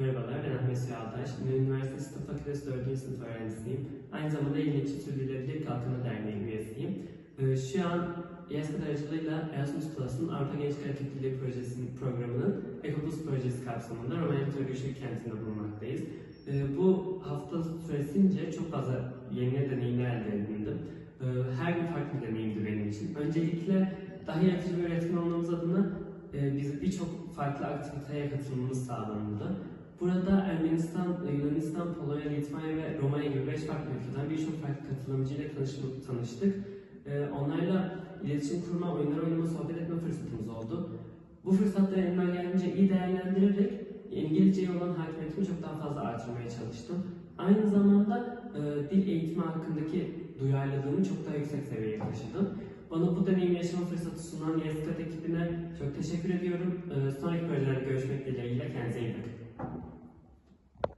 Merhabalar, ben Ahmet Siyaltaş. Ünlü Üniversitesi Tıp Fakültesi 4. sınıf öğrencisiyim. Aynı zamanda Yenilikçi Sürdürülebilir Kalkınma Derneği üyesiyim. Ee, Şu an YESKAD aracılığıyla Erasmus Plus'ın Avrupa Gençlik Hareketliliği Projesi'nin programının Ekobus Projesi kapsamında Romanya Türkçülük kentinde bulunmaktayız. Ee, Bu hafta süresince çok fazla yeni deneyimler elde edindim. Ee, Her gün farklı bir deneyimdi benim için. Öncelikle daha yaratıcı bir öğretmen olmamız adına e, bizi birçok farklı aktiviteye katılmamız sağlandı. Burada Ermenistan, Yunanistan, Polonya, Litvanya ve Romanya gibi beş farklı ülkeden birçok farklı katılımcıyla tanış- tanıştık. E, Onlarla iletişim kurma, oyunlar oynama, sohbet etme fırsatımız oldu. Bu fırsatları elimden geldiğince iyi değerlendirerek İngilizceye olan hakimiyetimi çok daha fazla artırmaya çalıştım. Aynı zamanda e, dil eğitimi hakkındaki duyarlılığımı çok daha yüksek seviyeye taşıdım. Bana bu deneyimi yaşama fırsatı sunan YSKT ekibine çok teşekkür ediyorum. E, sonraki projelerde görüşmek dileğiyle kendinize iyi.